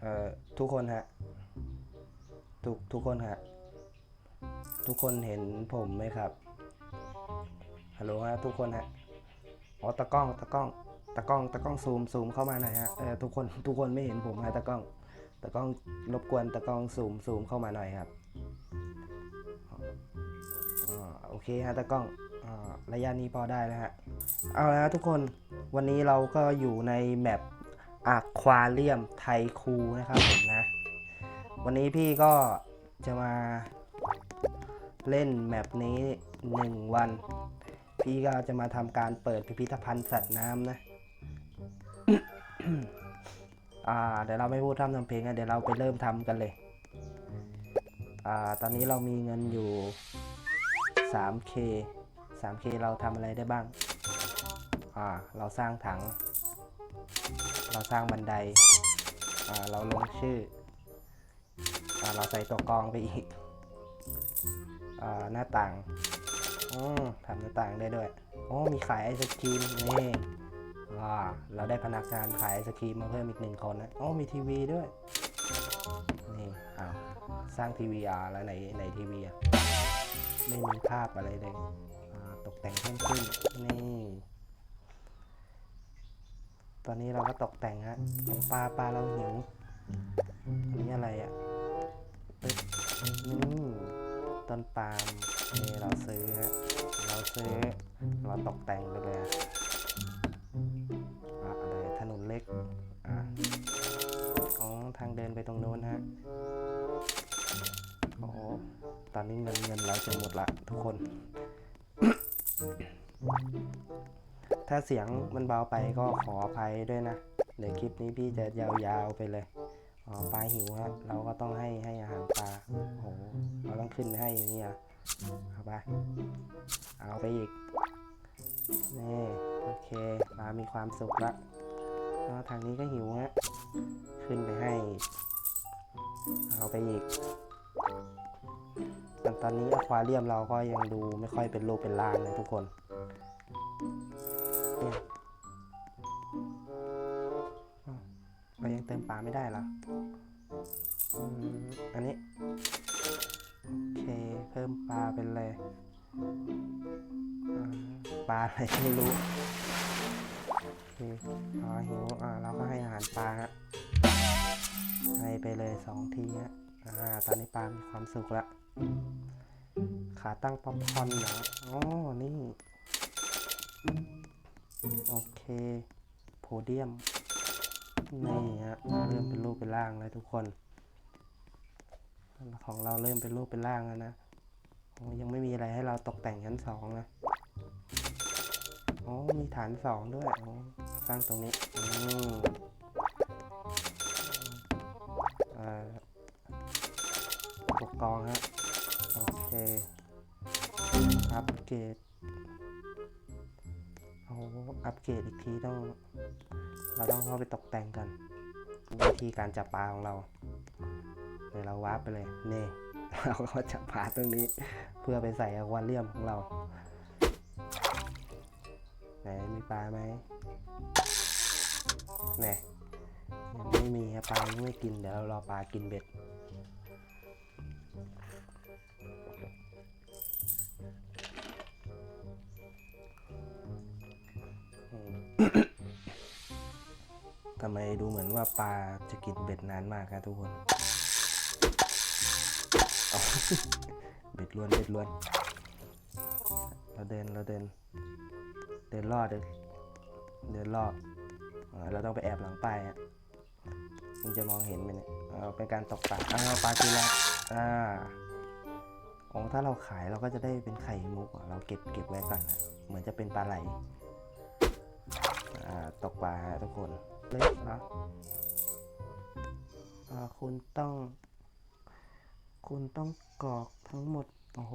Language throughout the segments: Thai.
เอ่อทุกคนฮะ ทุกทุกคนฮะ ทุกคนเห็นผมไหมครับ ฮัลโหลฮะทุกคนฮะ อ๋อตะกล้องตะกล้องตะกล้องตะกล้องซูมซูมเข้ามาหน่อยฮะเออทุกคนทุกคนไม่เห็นผมฮะตะกล้องตะกล้องรบกวนตะกล้องซูมซูมเข้ามาหน่อยครับอ๋อโอเคฮะตะกล้องอ่าระยะนี้พอได้แล้วฮะ เอาละฮะทุกคนวันนี้เราก็อยู่ในแมป อะควาเรียมไทคูนะครับผมนะ วันนี้พี่ก็จะมาเล่นแมปนี้ 1 วัน พี่ก็จะมาทำการเปิดพิพิธภัณฑ์สัตว์น้ำนะ อ่า เดี๋ยวเราไม่พูดทำทำเพลงกันเดี๋ยวเราไปเริ่มทำกันเลย อ่า ตอนนี้เรามีเงินอยู่ 3k 3k เราทำอะไรได้บ้าง อ่า เราสร้างถัง เราสร้างบันไดเราลงชื่ออเราใส่ตัวกรองไปอีกอหน้าต่างทำหน้าต่างได้ด้วยโอ้มีขายไอศครีมนี่เราได้พนักงานขายไอศครีมมาเพิ่มอีกหนึ่งคนนะโอ้มีทีวีด้วยนี่อ้าวสร้างทีวีอ่าแล้วไหนไหนทีวีอะไม่มีภาพอะไรเลยตกแต่งเพิ่มขึ้นนี่ ตอนนี้เราก็ตกแต่งฮะของปลาปลาเราหิวอันนี้อะไรอะปึ๊บอืมต้นปาล์มนี่เราซื้อฮะเราซื้อเราตกแต่งไปเลยอะอะอะไรถนนเล็กอะอ๋อทางเดินไปตรงโน้นฮะโอ้โหตอนนี้เงินเงินเราจะหมดละทุกคน ถ้าเสียงมันเบาไปก็ขออภัยด้วยนะเดี๋ยวคลิปนี้พี่จะยาวๆไปเลยอ๋อปลาหิวฮะเราก็ต้องให้ให้อาหารปลาโอ้โหเราต้องขึ้นไปให้อย่างนี้อะเอาไปเอาไปอีกนี่โอเคปลามีความสุขละแล้วทางนี้ก็หิวฮะขึ้นไปให้ เอาไปอีกแต่ตอนนี้อควาเรียมเราก็ยังดูไม่ค่อยเป็นรูปเป็นร่างเลยทุกคน เนี่ยอ้าวเรายังเติมปลาไม่ได้เหรออันนี้ โอเค เพิ่มปลาเป็นเลย ปลาอะไรไม่รู้โอเคอ๋อหิวอ่าเราก็ให้อาหารปลาฮะให้ไปเลยสองทีฮะอ่าตอนนี้ปลามีความสุขละ ขาตั้งป๊อปคอนเหรออ๋อนี่ โอเค โพเดียม นี่ฮะ เริ่มเป็นรูปเป็นร่างแล้วทุกคน ของเราเริ่มเป็นรูปเป็นร่างแล้วนะ ยังไม่มีอะไรให้เราตกแต่งชั้นสองนะอ๋อมีฐานสองด้วยสร้างตรงนี้อืม เกรดอีกทีต้อง เราต้องเข้าไปตกแต่งกันวิธีการจับปลาของเราเดี๋ยวเราวาร์ปไปเลยเน่เราก็จับปลาตรงนี้ เพื่อไปใส่อควาเรียมของเราไหนมีปลาไหมแน่ยังไม่มีครับปลายังไม่กินเดี๋ยวเรารอปลากินเบ็ด ทำไมดูเหมือนว่าปลาจะกินเบ็ดนานมากครับทุกคนเบ็ดล้วนเบ็ดล้วน เราเดินเราเดิน เดินลอดเดินเดินลอดเราต้องไปแอบหลังป้ายฮะมันจะมองเห็นไหมเนี่ยเอาเป็นการตกปลาอ้าวปลากินแล้วอ่าอ๋อถ้าเราขายเราก็จะได้เป็นไข่มุกเราเก็บเก็บไว้ก่อนนะเหมือนจะเป็นปลาไหลอ่าตกปลาฮะทุกคน เล็กเนะอ่าคุณต้อง คุณต้องกรอกทั้งหมด โอ้โห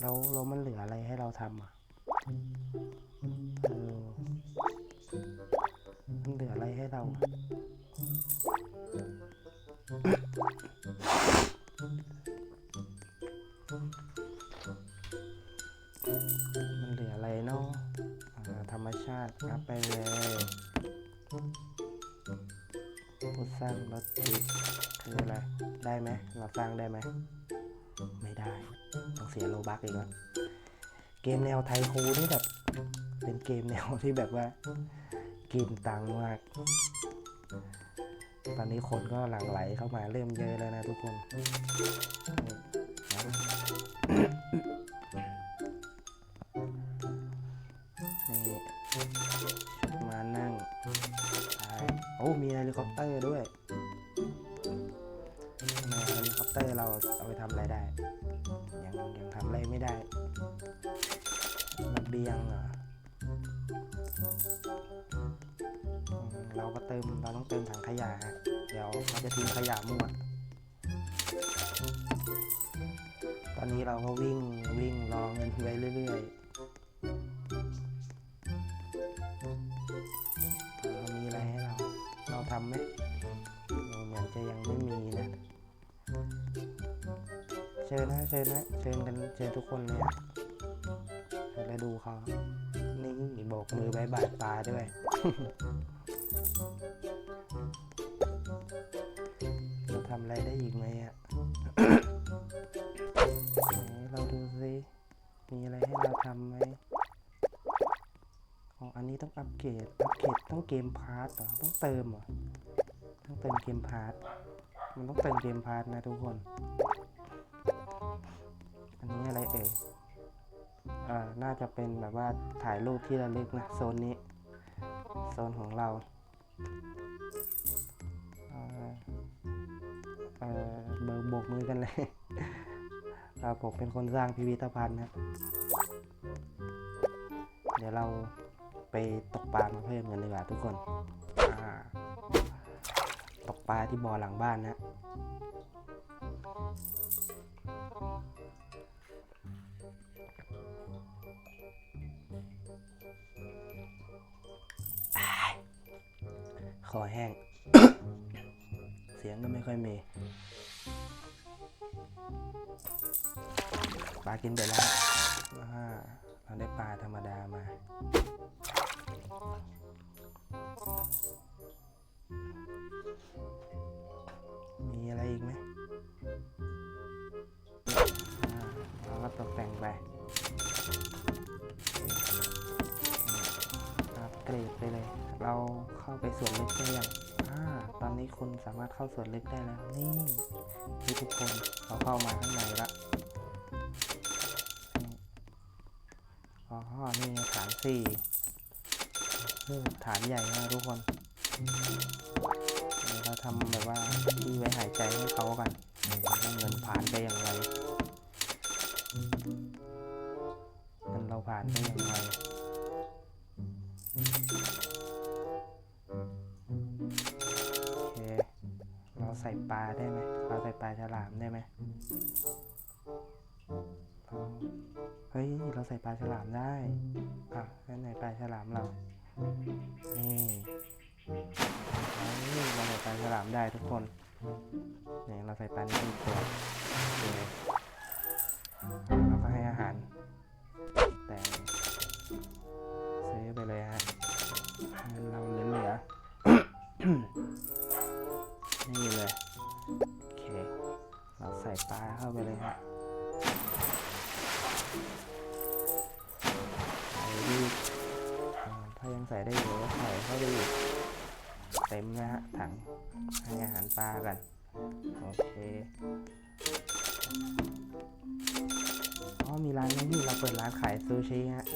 แล้วเรามันเหลืออะไรให้เราทำอะเออมันเหลืออะไรให้เรา ร้างรถจิตคืออะไร ได้ไหมเราสร้างได้ไหม ไม่ได้ ต้องเสียโลบักอีกแล้วเกมแนวไทยคูนี่แบบ เป็นเกมแนวที่แบบว่ากินตังมาก ตอนนี้คนก็หลั่งไหลเข้ามาเริ่มเยอะแล้วนะทุกคน เราก็เติมเราต้องเติมถังขยะฮะเดี๋ยวเขาจะทิ้งขยะมั่วตอนนี้เราก็วิ่งวิ่งรอเงินไว้เรื่อยๆเรามีอะไรให้เรา เราทำไหมเราเหมือนจะยังไม่มีนะ เชิญนะเชิญนะเชิญกันเชิญทุกคนเลยอะแล้วดูเขานี่โบกมือบายบายปลาด้วย เกรดอัปเกรดต้องเกมพาร์ตเหรอต้องเติมเหรอต้องเติมเกมพาร์ตมันต้องเติมเกมพาร์ตนะทุกคน อันนี้อะไรเอ่ยอ่าน่าจะเป็นแบบว่าถ่ายรูปที่ระลึกนะโซนนี้โซนของเราเออเบิกบกมือกันเลยเราผมเป็นคนสร้างพิพิธภัณฑ์นะ เดี๋ยวเรา ไปตกปลามาเพิ่มกันดีกว่าทุกคน ตกปลาที่บ่อหลังบ้านนะคอแห้ง เสียงก็ไม่ค่อยมี ปลากินไปแล้วเราได้ปลาธรรมดามา มีอะไรอีกไหมเราก็ตกแต่งไปอัปเกรดไปเลย เราเข้าไปส่วนลึกได้ยังอ่า ตอนนี้คุณสามารถเข้าส่วนลึกได้แล้ว นี่นี่ทุกคนเราเข้ามาข้างในละอ๋อ นี่ฐานสี่โอ้ฐานใหญ่มากทุกคนเดี๋ยวเราทำแบบว่าที่ไว้หายใจให้เขากันเงินผ่านไปอย่างไรเงินเราผ่านไปอย่างไร เฮ้ย เราใส่ปลาฉลามได้ อะแล้วไหนปลาฉลามเรา ไปเลยฮะใส่ดีถ้ายังใส่ได้อยู่ก็ใส่เข้าไปอีกเต็มนะฮะถังให้อาหารปลากันโอเคอ๋อมีร้านนี้นี่เราเปิดร้านขายซูชิฮะ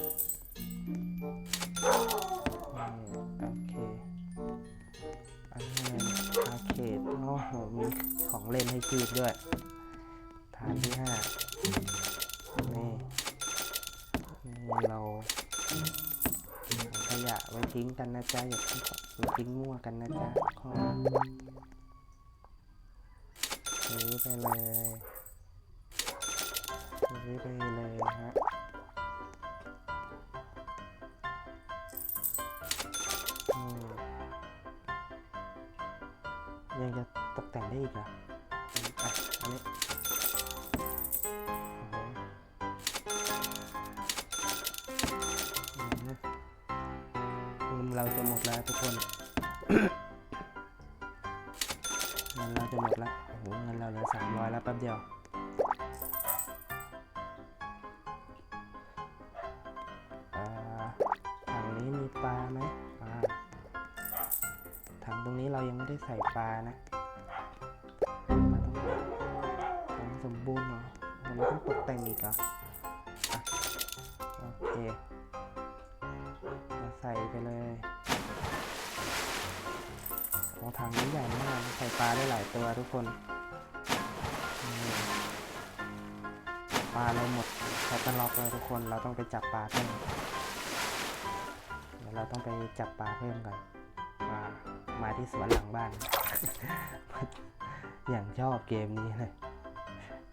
โอเคอันนี้อาเคดโอ้โหมีของเล่นให้คีบด้วย ที่ห้านี่นี่เราขยะไว้ทิ้งกันนะจ๊ะอย่าทิ้งอย่าทิ้งมั่วกันนะจ๊ะข้อซื้อไปเลยซื้อไปเลยฮะ ดแล้วทุกคนจะหมดละโอ้โหเงินเราเหลือสามร้อยแล้วแป๊บเดียวถังนี้มีปลาไหมถังตรงนี้เรายังไม่ได้ใส่ปลานะมันต้องสมบูรณ์เหรอมันต้องตกแต่งอีกเหรออะโอเคเราใส่ไปเลย โอ้ถังนี้ใหญ่มากใส่ปลาได้หลายตัวทุกคนปลาเราหมดแคตตาล็อกเลยทุกคนเราต้องไปจับปลาเพิ่มเดี๋ยวเราต้องไปจับปลาเพิ่มก่อนมามาที่สวนหลังบ้าน อย่างชอบเกมนี้เลย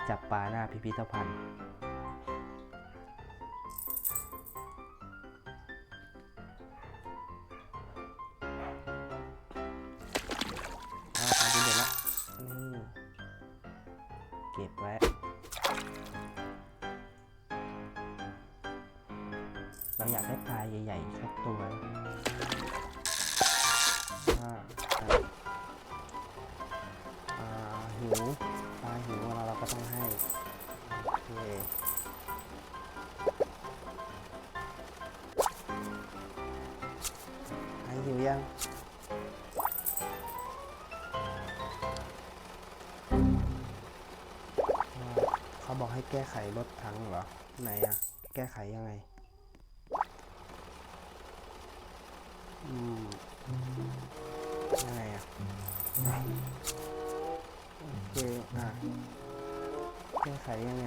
จับปลาหน้าพิพิธภัณฑ์ เราอยากได้ปลาใหญ่ๆสักตัวอ่าอ่าหิวปลาหิวเราเราก็ต้องให้โอเคห้หิวยังเขาบอกให้แก้ไขรถถังเหรอ ไหนอะแก้ไขยังไง อืม ยังไงอะโอเคอะแก้ไขยังไง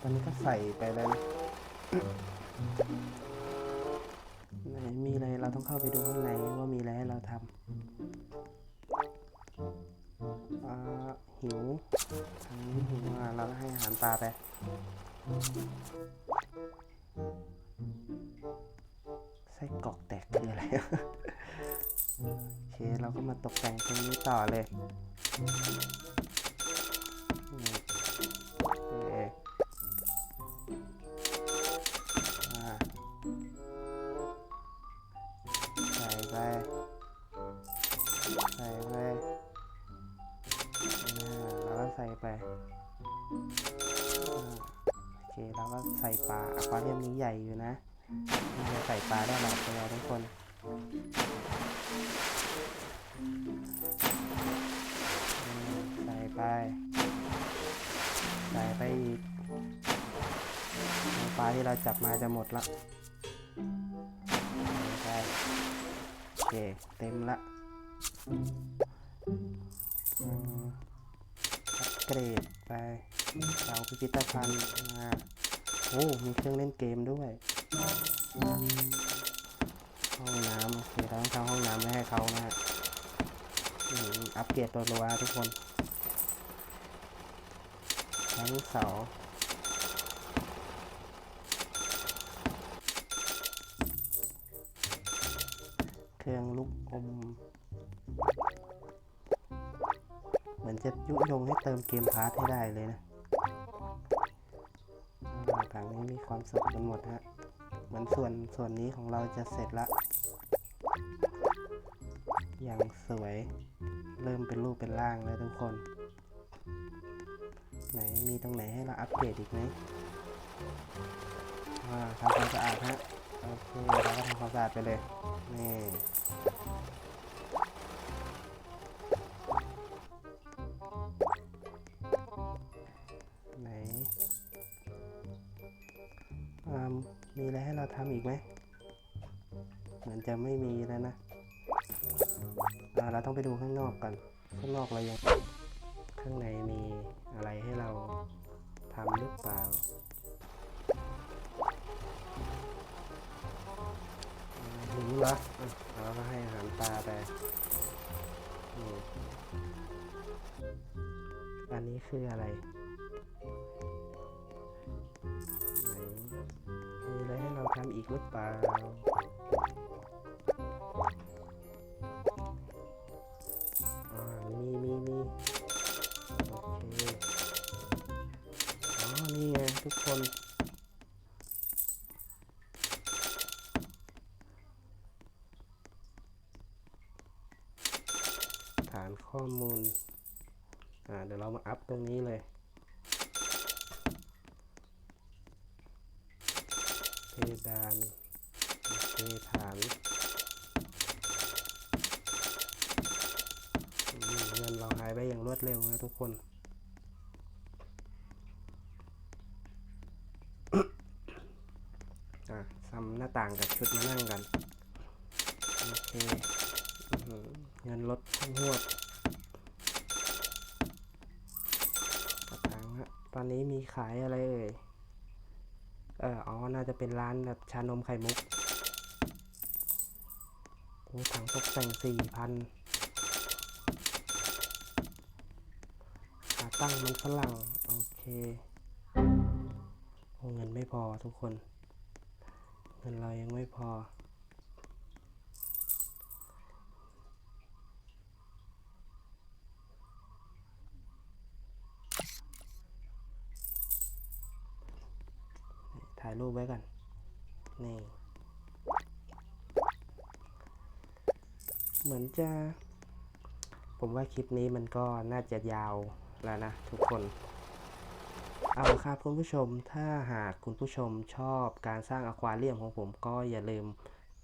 ตอนนี้ก็ใส่ไปแล้วนะไหนมีอะไรเราต้องเข้าไปดูข้างในว่ามีอะไรให้เราทำหิวทางนี้หิวเราให้อาหารปลาไป ส้กรอกแตกคืออะไร โอเค เราก็มาตกแต่งตรงนี้ต่อเลยใส่ไป ใส่ไปแล้วก็ใส่ไปโอเค แล้วก็ใส่ปลาอควาเรียมนี้ใหญ่อยู่นะ น่าใส่ปลาได้หลายตัวทุกคนใส่ไป ใส่ไปอีกปลาที่เราจับมาจะหมดละใส่ไปโอเค เต็มละอัปเกรดไปเสาพิพิธภัณฑ์มาโอ้ มีเครื่องเล่นเกมด้วย ห้องน้ำโอเคเราต้องทำห้องน้ำไว้ให้เขานะฮะอัปเกรดตัวรัวทุกคนทั้งเสาเครื่องลูกอม เหมือนจะยุยงให้เติมเกมพาร์ทให้ได้เลยนะอ่าทางนี้มีความสุขกันหมดฮะ เหมือนส่วนส่วนนี้ของเราจะเสร็จละอย่างสวย เริ่มเป็นรูปเป็นร่างแล้วทุกคน ไหนมีตรงไหนให้เราอัปเดตอีกไหมทำความสะอาดฮะ โอเค เราก็ทำความสะอาดไปเลย นี่ ทำอีกไหมเหมือนจะไม่มีแล้วนะเราต้องไปดูข้างนอกก่อนข้างนอกเรายังข้างในมีอะไรให้เราทำหรือเปล่าหิวเหรออะเราก็ให้อาหารปลาไปนี่อันนี้คืออะไร ทำอีกหรือเปล่ามีมีมีโอเนี่ไงทุกคนฐานข้อมูล อ่า เดี๋ยวเรามาอัพตรงนี้เลย ดานเพฐานเงินเราหายไปอย่างรวดเร็วนะทุกคนอะซ้ำหน้าต่างกับชุดมานั่งกัน โอเคอเงินลดหวดกระถางฮะตอนนี้มีขายอะไรเอ่ย เอออ๋อ น่าจะเป็นร้านแบบชานมไข่มุกโอ้ถังตกแต่งสี่พันขาตั้งมันฝรั่ง โอเคโอ้เงินไม่พอทุกคน เงินเรายังไม่พอ ถ่ายรูปไว้กันนี่ เหมือนจะ ผมว่าคลิปนี้มันก็น่าจะยาวแล้วนะทุกคน เอาละครับคุณผู้ชม ถ้าหากคุณผู้ชมชอบการสร้างอควาเรียมของผมก็อย่าลืม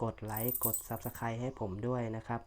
กดไลค์ กด Subscribe ให้ผมด้วยนะครับ